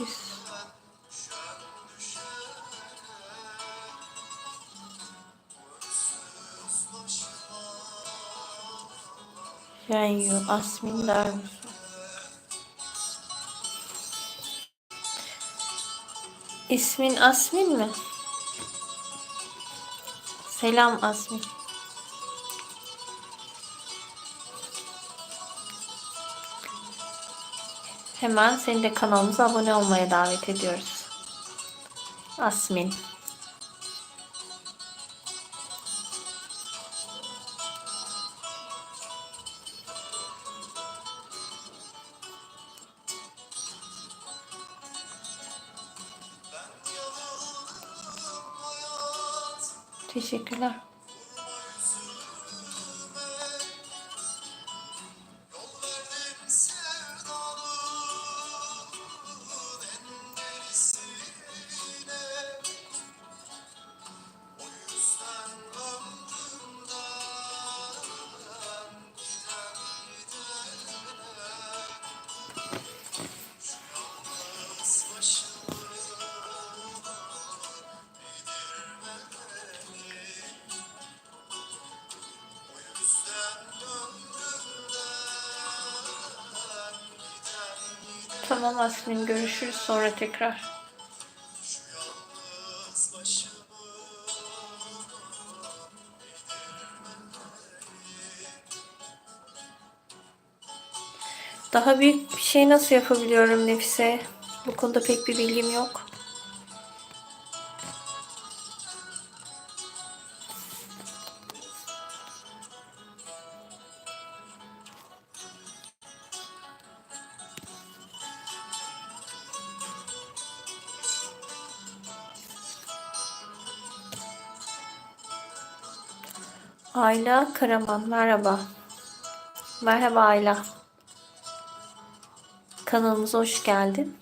Nefis. Yenyu, Asmin Darmusu. İsmin Asmin mi? Selam Asmin. Hemen seni de kanalımıza abone olmaya davet ediyoruz. Asmin. Teşekkürler. Tamam Asmin görüşürüz sonra tekrar. Daha büyük bir şey nasıl yapabiliyorum Nefise? Bu konuda pek bir bilgim yok. Ayla Karaman merhaba. Merhaba Ayla. Kanalımıza hoş geldin.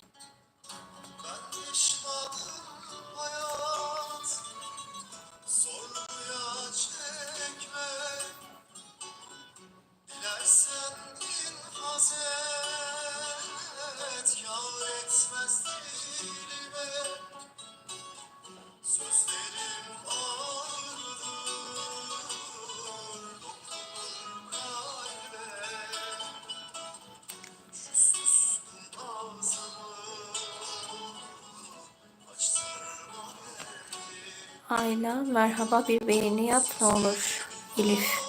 Ayla merhaba bir beğeni yap ne olur. Elif.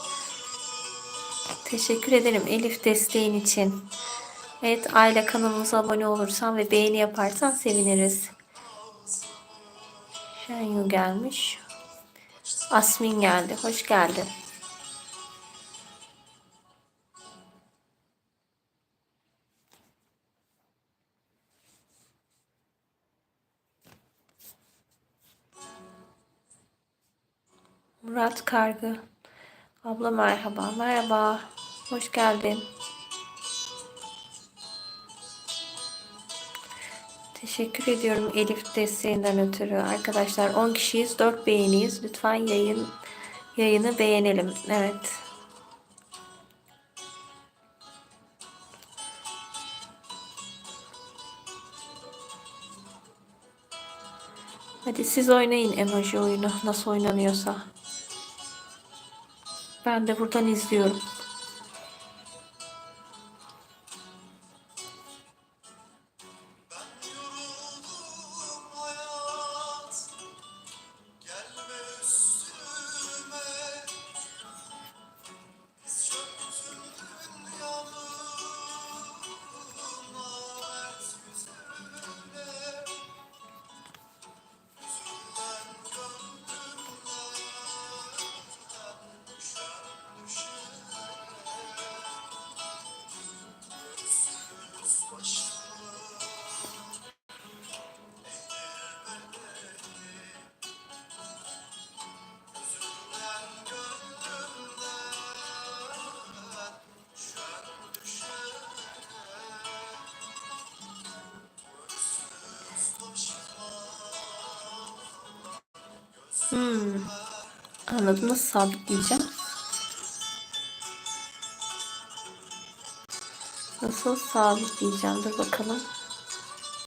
Teşekkür ederim Elif desteğin için. Evet Ayla kanalımıza abone olursan ve beğeni yaparsan seviniriz. Şenyu gelmiş. Asmin geldi. Hoş geldin. Murat Kargı. Abla merhaba. Merhaba. Hoş geldin. Teşekkür ediyorum Elif desteğinden ötürü. Arkadaşlar 10 kişiyiz, 4 beğeniyiz. Lütfen yayın yayını beğenelim. Evet. Hadi siz oynayın emoji oyunu nasıl oynanıyorsa. Ben de buradan izliyorum. Anladım. Nasıl sabitleyeceğim? Nasıl sabitleyeceğim? Dur bakalım.